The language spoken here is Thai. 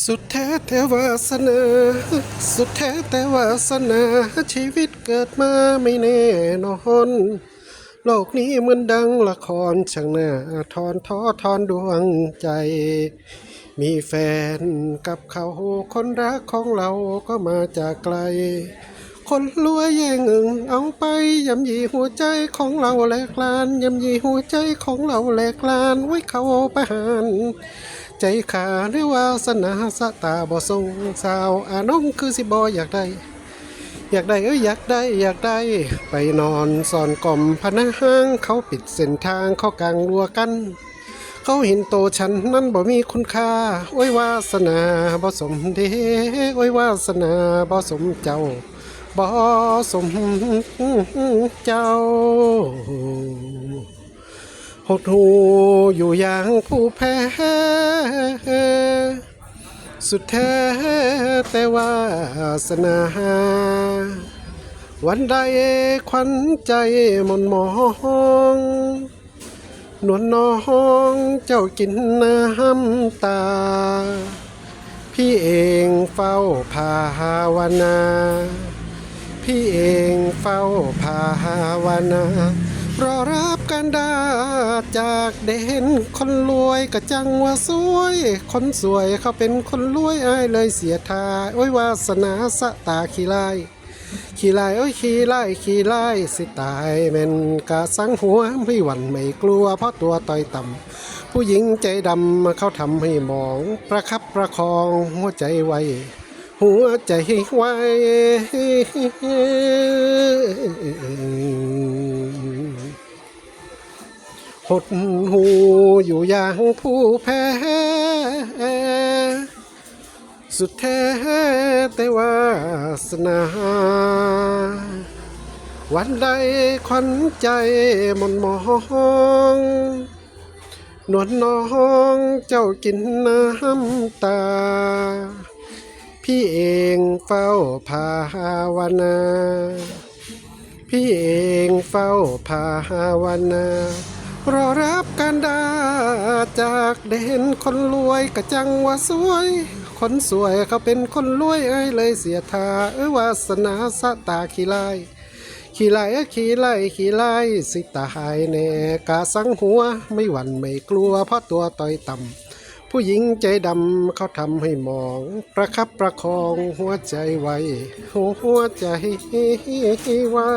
สุดแท้แต่วาสนา สุดแท้แต่วาสนา ชีวิตเกิดมาไม่แน่นอน โลกนี้เหมือนดังละครช่างหน่าทอนท้อทอนดวงใจ มีแฟนกับเขาคนรักของเราก็มาจากไกล คนรวยแย่งอึงเอาไปยำยีหัวใจของเราแหลกลานยำยีหัวใจของเราแหลกลานไว้เขาประหาร ใจขาหรือว่าสนาสตาบ่ทรงสาวอานมคือสิบ่อยากได้ อยากได้เอ้ยอยากได้อยากได้ ไปนอนซ่อนกล่อมพนักห้างเขาปิดเส้นทางเขากลางรัวกัน เขาเห็นโตฉันนั้นบ่มีคุณค่า โอ้ยวาสนาบ่สมเดโอ้ยวาสนาบ่สมเจ้าบ่สมเจ้า หดหูอยู่อย่างผู้แพ้ สุดแท้แต่ว่าสนา วันใดควันใจมนมอง นวลน้องเจ้ากินน้ำตา พี่เองเฝ้าภาวนา พี่เองเฝ้าภาวนา รอรับการดาจากเด่นคนรวยก็จังว่าสวย คนสวยเขาเป็นคนรวยอายเลยเสียทาโอ้ยวาสนาสะตาขี้ลายขี้ลายโอ้ยขี้ลายขี้ลายสิตายแม่นกะสังหัวไม่หวั่นไม่กลัวเพราะตัวต่อยต่ำผู้หญิงใจดำเขาทำให้มอง ประคับประคองหัวใจไว้ หัวใจไว้หดหูอยู่อย่างผู้แพ้ สุดแท้แต่วาสนา วันใดควันใจมนมองนวลน้องเจ้ากินน้ำตา พี่เองเฝ้าภาวนา พี่เองเฝ้าภาวนา รอรับการดาจากเด่นคนรวยกะจังว่าสวย คนสวยเขาเป็นคนรวยเอ้ยเลยเสียทาเอ้ยวาสนาสะตาขี้ลายขี้ไล่ขี้ไล่ขี้ไล่สิตายแน่กาสังหัวไม่หวั่นไม่กลัวเพราะตัวต่อยต่ำ ผู้หญิงใจดำเขาทำให้มอง ประคับประคองหัวใจไว้หัวใจไว้